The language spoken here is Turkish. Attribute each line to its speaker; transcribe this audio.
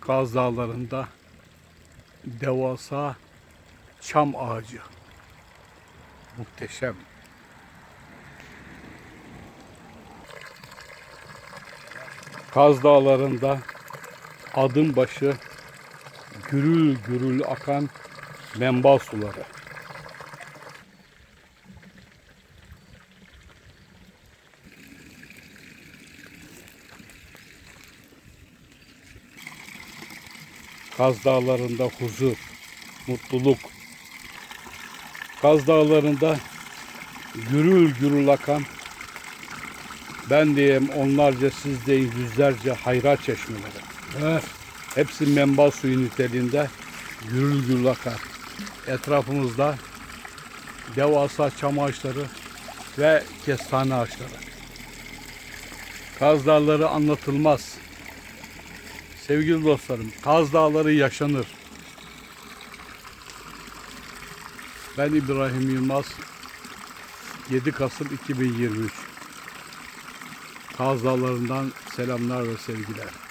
Speaker 1: Kaz Dağları'nda devasa çam ağacı. Muhteşem. Kaz Dağları'nda adım başı gürül gürül akan menba suları. Kaz Dağları'nda huzur, mutluluk. Kaz Dağları'nda gürül gürül akan ben diyeyim onlarca siz deyin yüzlerce hayrat çeşmeleri. Evet. Hepsi menba suyu niteliğinde gürül gürül akar. Etrafımızda devasa çam ağaçları ve kestane ağaçları. Kaz Dağları anlatılmaz. Sevgili dostlarım, Kaz Dağları yaşanır. Ben İbrahim Yılmaz. 7 Kasım 2023. Kaz Dağları'ndan selamlar ve sevgiler.